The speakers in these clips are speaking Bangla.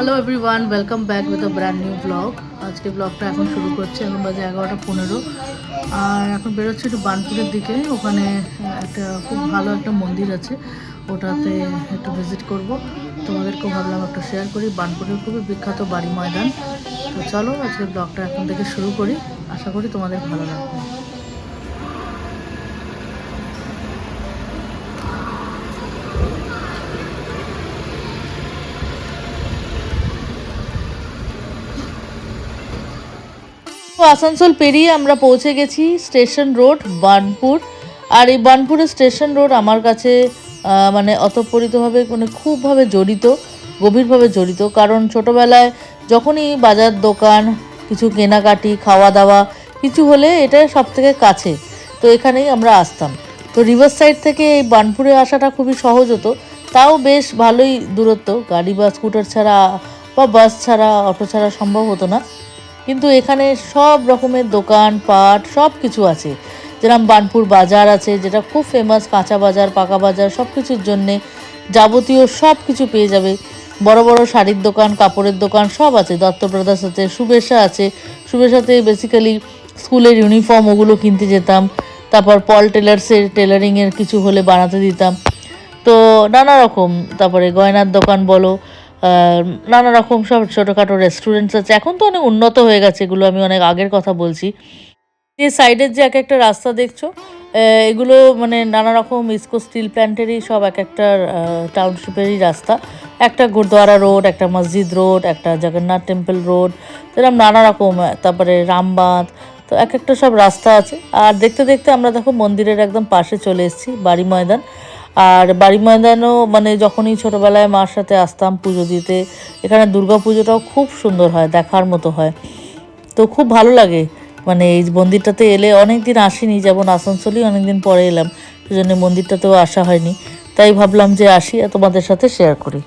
Everyone welcome back with a brand new blog আজকে ব্লগটা এখন শুরু করছে, এখন বাজে এগারোটা পনেরো। আর এখন বেরোচ্ছি একটু বানপুরের দিকে। ওখানে একটা খুব ভালো একটা মন্দির আছে, ওটাতে একটু ভিজিট করব। তোমাদেরকেও ভাবলাম একটা শেয়ার করি বানপুরের খুবই বিখ্যাত বাড়ি ময়দান। তো চলো আজকে ব্লগটা এখন থেকে শুরু করি। আশা করি তোমাদের ভালো লাগবে। তো আসানসোল পেরিয়ে আমরা পৌঁছে গেছি স্টেশন রোড, বার্নপুর। আর এই বার্নপুরের স্টেশন রোড আমার কাছে মানে অতপরিতভাবে মানে খুবভাবে জড়িত, গভীরভাবে জড়িত। কারণ ছোটোবেলায় যখনই বাজার দোকান, কিছু কেনাকাটি খাওয়া দাওয়া কিছু হলে এটা সব থেকে কাছে। তো এখানেই আমরা আসতাম। তো রিভার সাইড থেকে এই বার্নপুরে আসাটা খুবই সহজ হতো। তাও বেশ ভালোই দূরত্ব। গাড়ি বা স্কুটার ছাড়া বা বাস ছাড়া, অটো ছাড়া সম্ভব হতো না। কিন্তু এখানে সব রকমের দোকান, পাট সব কিছু আছে। যেরকম বানপুর বাজার আছে, যেটা খুব ফেমাস কাঁচা বাজার, পাকা বাজার সব কিছুর জন্যে যাবতীয় সব কিছু পেয়ে যাবে। বড় বড় শাড়ির দোকান, কাপড়ের দোকান, সব আছে। দত্ত ব্রাদার্স আছে শুভেচ্ছা আছে। শুভেচ্ছাতে বেসিক্যালি স্কুলের ইউনিফর্ম ওগুলো কিনতে যেতাম। তারপর পল টেলার্সের টেলারিংয়ের কিছু হলে বানাতে দিতাম। তো নানা রকম, তারপরে গয়নার দোকান বলো নানা রকম সব ছোটোখাটো রেস্টুরেন্টস আছে। এখন তো অনেক উন্নত হয়ে গেছে, এগুলো আমি অনেক আগের কথা বলছি। যে সাইডের যে এক একটা রাস্তা দেখছ এগুলো মানে নানা রকম ইস্কো স্টিল প্ল্যান্টেরই সব এক একটা টাউনশিপেরই রাস্তা। একটা গুরদ্বারা রোড একটা মসজিদ রোড একটা জগন্নাথ টেম্পল রোড এরকম নানা রকম তারপরে রামবাঁধ, তো এক একটা সব রাস্তা আছে। আর দেখতে দেখতে আমরা দেখো মন্দিরের একদম পাশে চলে এসেছি, বাড়ি ময়দান। আর বাড়ি ময়দানও মানে যখনই ছোটোবেলায় মার সাথে আসতাম পুজো দিতে, এখানে দুর্গা পুজোটাও খুব সুন্দর হয়, দেখার মতো হয়। তো খুব ভালো লাগে মানে এই মন্দিরটাতে এলে অনেক দিন আসিনি, যেমন আসানসোলেই অনেক দিন পরে এলাম, সেজন্য মন্দিরটাতেও আসা হয়নি। তাই ভাবলাম যে আসি, আর তোমাদের সাথে শেয়ার করি।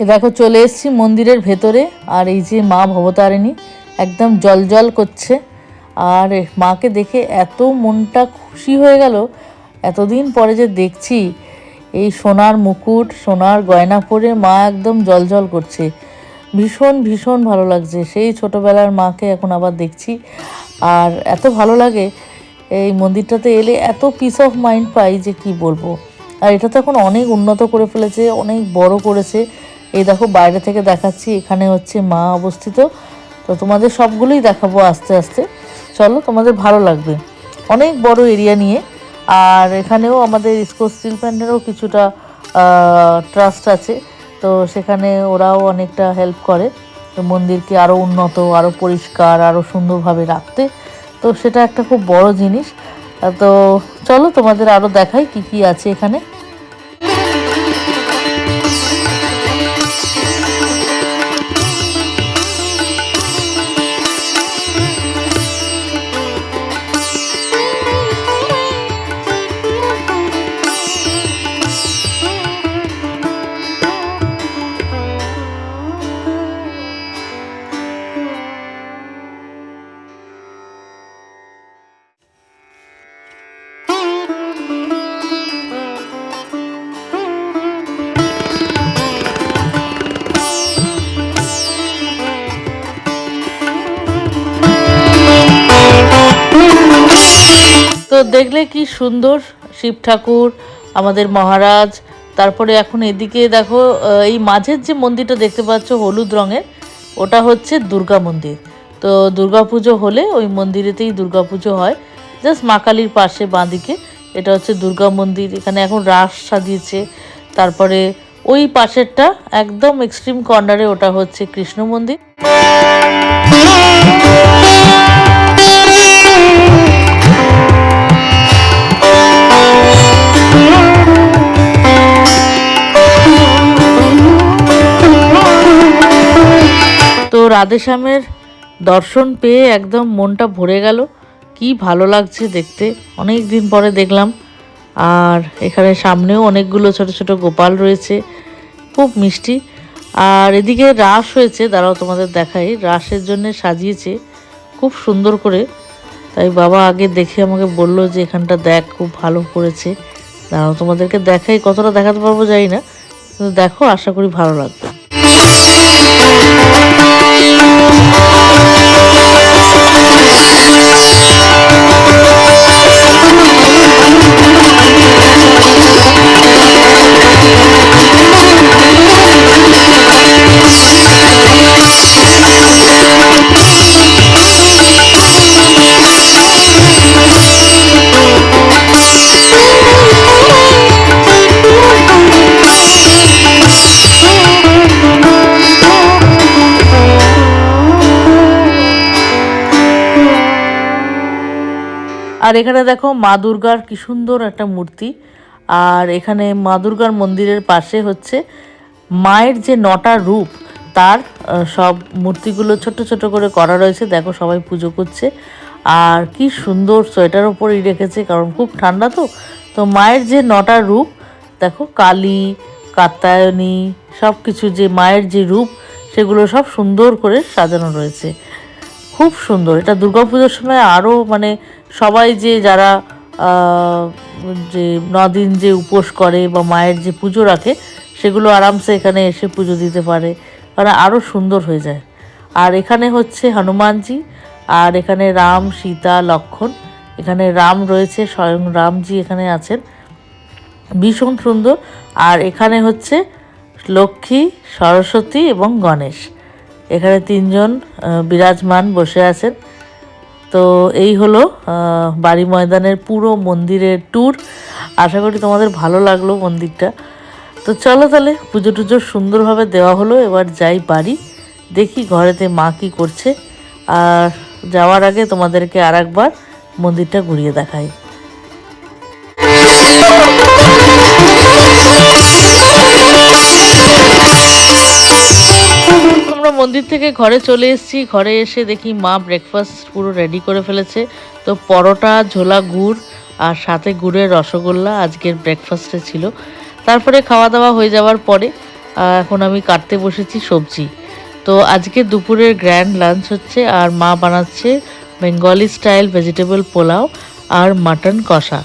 এ দেখো, চলে এসেছি মন্দিরের ভেতরে, আর এই যে মা ভবতারিণী একদম জল জল করছে, আর মাকে দেখে এত মনটা খুশি হয়ে গেল এতদিন পরে যে দেখছি, এই সোনার মুকুট, সোনার গয়না পরে মা একদম জল জল করছে। ভীষণ ভীষণ ভালো লাগছে। সেই ছোটোবেলার মাকে এখন আবার দেখছি। আর এত ভালো লাগে এই মন্দিরটাতে এলে, এত পিস অফ মাইন্ড পাই যে কি বলব। আর এটা তো এখন অনেক উন্নত করে ফেলেছে, অনেক বড় করেছে। এই দেখো, বাইরে থেকে দেখাচ্ছি, এখানে হচ্ছে মা অবস্থিত। তো তোমাদের সবগুলোই দেখাবো আস্তে আস্তে। চলো, তোমাদের ভালো লাগবে। অনেক বড় এরিয়া নিয়ে আর এখানেও আমাদের ইস্কো স্টিল প্ল্যান্টেরও কিছুটা ট্রাস্ট আছে। তো সেখানে ওরাও অনেকটা হেল্প করে। তো মন্দিরকে আরও উন্নত আরও পরিষ্কার আরও সুন্দরভাবে রাখতে। তো সেটা একটা খুব বড় জিনিস। তো চলো তোমাদের আরও দেখাই কি কি আছে এখানে। তো দেখলে কি সুন্দর? শিব ঠাকুর, আমাদের মহারাজ, তারপরে এখন এদিকে দেখো এই মাঝের যে মন্দিরটা দেখতে পাচ্ছ হলুদ রঙের, ওটা হচ্ছে দুর্গা মন্দির। তো দুর্গা পুজো হলে ওই মন্দিরেতেই দুর্গা পুজো হয়। জাস্ট মা কালীর পাশে বাঁদিকে, এটা হচ্ছে দুর্গা মন্দির, এখানে এখন রাস সাজিয়েছে। তারপরে ওই পাশেরটা একদম এক্সট্রিম কর্নারে ওটা হচ্ছে কৃষ্ণ মন্দির। রাধেশ্যামের দর্শন পেয়ে একদম মনটা ভরে গেল। কি ভালো লাগছে দেখতে। অনেক দিন পরে দেখলাম। আর এখানে সামনেও অনেকগুলো ছোট ছোট গোপাল রয়েছে। খুব মিষ্টি। আর এদিকে রাস হয়েছে, দাঁড়াও তোমাদের দেখাই। রাসের জন্য সাজিয়েছে, খুব সুন্দর করে। তাই বাবা আগে দেখে আমাকে বলল যে এখানটা দেখ, খুব ভালো করেছে। দাঁড়াও তোমাদেরকে দেখাই, কতটা দেখাতে পারব জানি না। কিন্তু দেখো, আশা করি ভালো লাগবে। Música আর এখানে দেখো মা দুর্গার কি সুন্দর একটা মূর্তি। আর এখানে মা দুর্গার মন্দিরের পাশে হচ্ছে মায়ের যে নটা রূপ, তার সব মূর্তিগুলো ছোট ছোট করে করা রয়েছে। দেখো সবাই পুজো করছে। আর কি সুন্দর সোয়েটার ওপরেই রেখেছে, কারণ খুব ঠান্ডা তো। তো মায়ের যে নটা রূপ, দেখো কালী, কাত্যায়নী সব কিছু যে মায়ের যে রূপ, সেগুলো সব সুন্দর করে সাজানো রয়েছে। খুব সুন্দর। এটা দুর্গাপুজোর সময় আরও মানে সবাই যে যারা যে নদিন যে উপোস করে বা মায়ের যে পুজো রাখে, সেগুলো আরামসে এখানে এসে পুজো দিতে পারে। কারণ আরও সুন্দর হয়ে যায়। আর এখানে হচ্ছে হনুমানজি, আর এখানে রাম, সীতা, লক্ষণ। এখানে রাম রয়েছে, স্বয়ং রামজি এখানে আছেন। ভীষণ সুন্দর। আর এখানে হচ্ছে লক্ষ্মী, সরস্বতী এবং গণেশ। এখানে তিনজন বিরাজমান বসে আছেন। তো এই হলো বাড়ি ময়দানের পুরো মন্দিরের ট্যুর আশা করি তোমাদের ভালো লাগল মন্দিরটা। তো চলো তাহলে, পুজো টুজো সুন্দরভাবে দেওয়া হলো, এবার যাই বাড়ি। দেখি ঘরেতে মা কী করছে। আর যাওয়ার আগে তোমাদেরকে আর একবার মন্দিরটা ঘুরিয়ে দেখাই। আমরা মন্দির থেকে ঘরে চলে এসেছি। ঘরে এসে দেখি মা ব্রেকফাস্ট পুরো রেডি করে ফেলেছে। তো পরোটা, ঝোলা গুড় আর সাথে গুড়ের রসগোল্লা আজকের ব্রেকফাস্টে ছিল। তারপরে খাওয়া দাওয়া হয়ে যাওয়ার পরে এখন আমি কাটতে বসেছি সবজি। তো আজকে দুপুরের গ্র্যান্ড লাঞ্চ হচ্ছে আর মা বানাচ্ছে বেঙ্গলি স্টাইল ভেজিটেবল পোলাও আর মাটন কষা।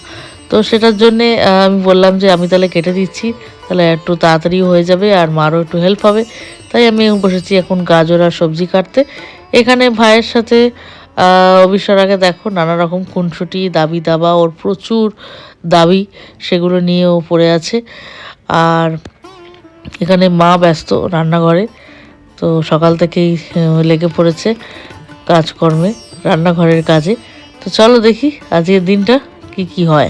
তো সেটার জন্যে আমি বললাম যে আমি তাহলে কেটে দিচ্ছি। তাহলে একটু তাড়াতাড়ি হয়ে যাবে আর মারও একটু হেল্প হবে। তাই আমি বসেছি এখন গাজর আর সবজি কাটতে। এখানে ভাইয়ের সাথে অবিশ্বর আগে দেখো নানা রকম খুনসুটি, দাবি দাবা, ওর প্রচুর দাবি সেগুলো নিয়ে ও পড়ে আছে। আর এখানে মা ব্যস্ত রান্নাঘরে, তো সকাল থেকেই লেগে পড়েছে কাজকর্মে, রান্নাঘরের কাজে। তো চলো দেখি আজকের দিনটা কি কি হয়।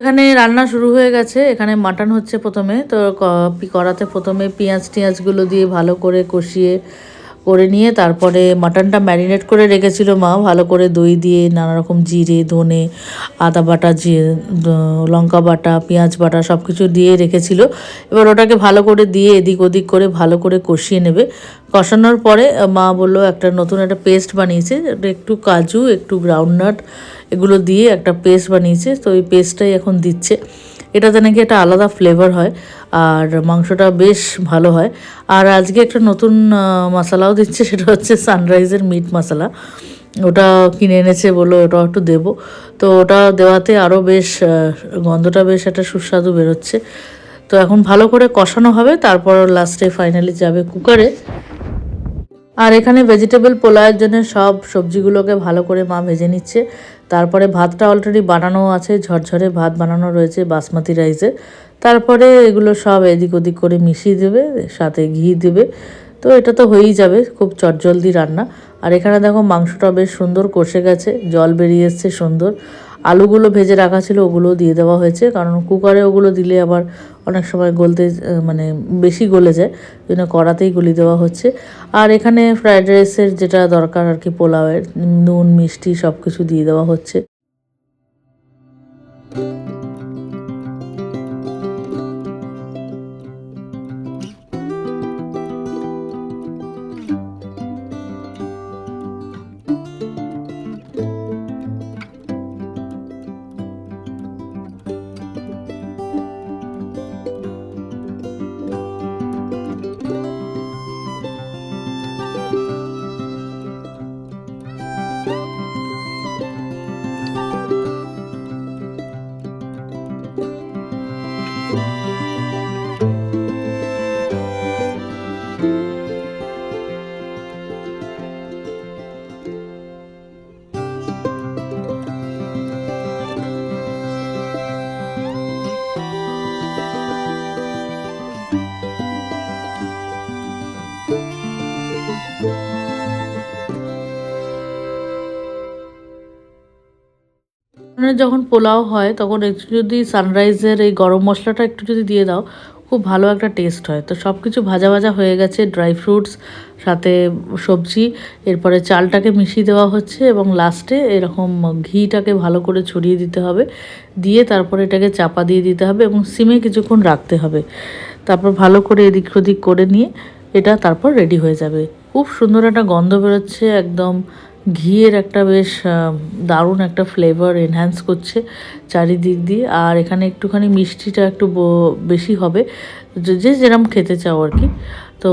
এখানে রান্না শুরু হয়ে গেছে। এখানে মাটন হচ্ছে প্রথমে। তো কড়াতে প্রথমে পেঁয়াজ টিয়াজগুলো দিয়ে ভালো করে কষিয়ে করে নিয়ে তারপরে মাটনটা ম্যারিনেট করে রেখেছিল মা। ভালো করে দই দিয়ে নানা রকম জিরে, ধনে, আদা বাটা লঙ্কা বাটা, পেঁয়াজ বাটা সব কিছু দিয়ে রেখেছিল। এবার ওটাকে ভালো করে দিয়ে এদিক ওদিক করে ভালো করে কষিয়ে নেবে। কষানোর পরে মা বলল একটা নতুন একটা পেস্ট বানিয়েছে। একটু কাজু, একটু গ্রাউন্ডনাট এগুলো দিয়ে একটা পেস্ট বানিয়েছে। তো ওই পেস্টটাই এখন দিচ্ছে। এটাতে নাকি একটা আলাদা ফ্লেভার হয়, আর মাংসটা বেশ ভালো হয়। আর আজকে একটা নতুন মশলাও দিচ্ছে, সেটা হচ্ছে সানরাইজের মিট মশলা। ওটা কিনে এনেছে বলল ওটা একটু দেবো। তো ওটা দেওয়াতে আরও বেশ গন্ধটা বেশ একটা সুস্বাদু বেরোচ্ছে। তো এখন ভালো করে কষানো হবে, তারপর লাস্টে ফাইনালি যাবে কুকারে আর এখানে ভেজিটেবল পোলাওয়ের জন্য সব সবজিগুলোকে ভালো করে মা ভেজে নিচ্ছে। তারপরে ভাতটা অলরেডি বানানো আছে, ঝরঝরে ভাত বানানো রয়েছে বাসমতি রাইসে তারপরে এগুলো সব এদিক ওদিক করে মিশিয়ে দেবে, সাথে ঘি দেবে। তো এটা তো হয়েই যাবে, খুব চটজলদি রান্না। আর এখানে দেখো মাংসটা বেশ সুন্দর কষে গেছে, জল বেরিয়ে এসছে সুন্দর। আলুগুলো ভেজে রাখা ছিল ওগুলো দিয়ে দেওয়া হয়েছে। কারণ কুকারে ওগুলো দিলে আবার অনেক সময় গলতে মানে বেশি গলে যায়। জন্য কড়াতেই গলি দেওয়া হচ্ছে। আর এখানে ফ্রায়েড রাইসের যেটা দরকার আর কি, পোলাওয়ের নুন, মিষ্টি সব কিছু দিয়ে দেওয়া হচ্ছে। যখন পোলাও হয়, তখন একটু যদি সানরাইজের এই গরম মশলাটা একটু যদি দিয়ে দাও, খুব ভালো একটা টেস্ট হয়। তো সব কিছু ভাজা ভাজা হয়ে গেছে ড্রাই ফ্রুটস সাথে সবজি, এরপরে চালটাকে মিশিয়ে দেওয়া হচ্ছে এবং লাস্টে এরকম ঘিটাকে ভালো করে ছড়িয়ে দিতে হবে। দিয়ে তারপরে এটাকে চাপা দিয়ে দিতে হবে এবং সিমে কিছুক্ষণ রাখতে হবে। তারপর ভালো করে এদিক ওদিক করে নিয়ে, এটা তারপর রেডি হয়ে যাবে। খুব সুন্দর একটা গন্ধ বেরোচ্ছে, একদম ঘিয়ের একটা বেশ দারুণ একটা ফ্লেভার এনহ্যান্স করছে চারিদিক দিয়ে। আর এখানে একটুখানি মিষ্টিটা একটু বেশি হবে। যে যেরম খেতে চাও আর কি। তো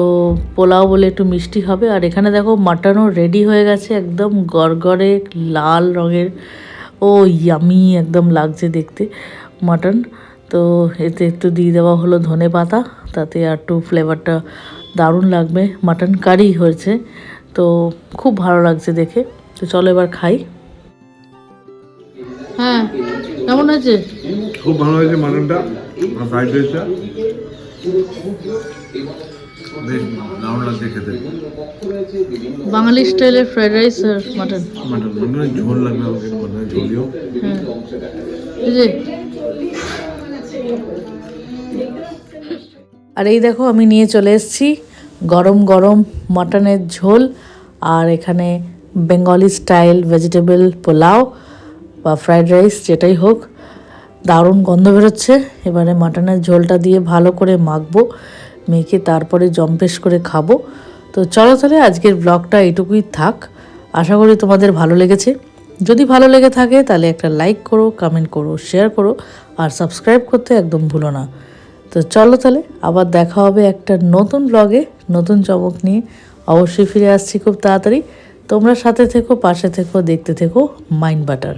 পোলাও বলে একটু মিষ্টি হবে। আর এখানে দেখো মাটনও রেডি হয়ে গেছে একদম গড়গড়ে লাল রঙের। ও ইয়ামি একদম লাগছে দেখতে মাটন তো এতে একটু দিয়ে দেওয়া হলো ধনে পাতা তাতে আর একটু ফ্লেভারটা দারুণ লাগবে। মাটন কারি হয়েছে। তো খুব ভালো লাগছে দেখে। তো চলো এবার খাই। হ্যাঁ কেমন আছে? খুব ভালো হয়েছে মাটনটা। ফ্রাইড রাইসটা বেশ দারুণ লাগছে খেতে। বাঙালি স্টাইলের ফ্রাইড রাইস আর মাটন। মাটন ঝোল লাগবে আমাকে ঝোলিও হ্যাঁ। যে। আর এই দেখো আমি নিয়ে চলে এসেছি। গরম গরম মাটনের ঝোল আর এখানে বেঙ্গলি স্টাইল ভেজিটেবল পোলাও বা ফ্রাইড রাইস যেটাই হোক, দারুণ গন্ধ বেরোচ্ছে। এবারে মাটনের ঝোলটা দিয়ে ভালো করে মাখবো, মেখে তারপরে জম্পেশ করে খাব। তো চলো তাহলে আজকের ব্লগটা এটুকুই থাক। আশা করি তোমাদের ভালো লেগেছে। যদি ভালো লেগে থাকে তাহলে একটা লাইক করো কমেন্ট করো শেয়ার করো, আর সাবস্ক্রাইব করতে একদম ভুলো না। তো চলো তাহলে, আবার দেখা হবে একটা নতুন ব্লগে নতুন চমক নিয়ে। অবশ্যই ফিরে আসছি খুব তাড়াতাড়ি। তোমরা সাথে থেকো, পাশে থেকো, দেখতে থেকো মাইন্ড বাটার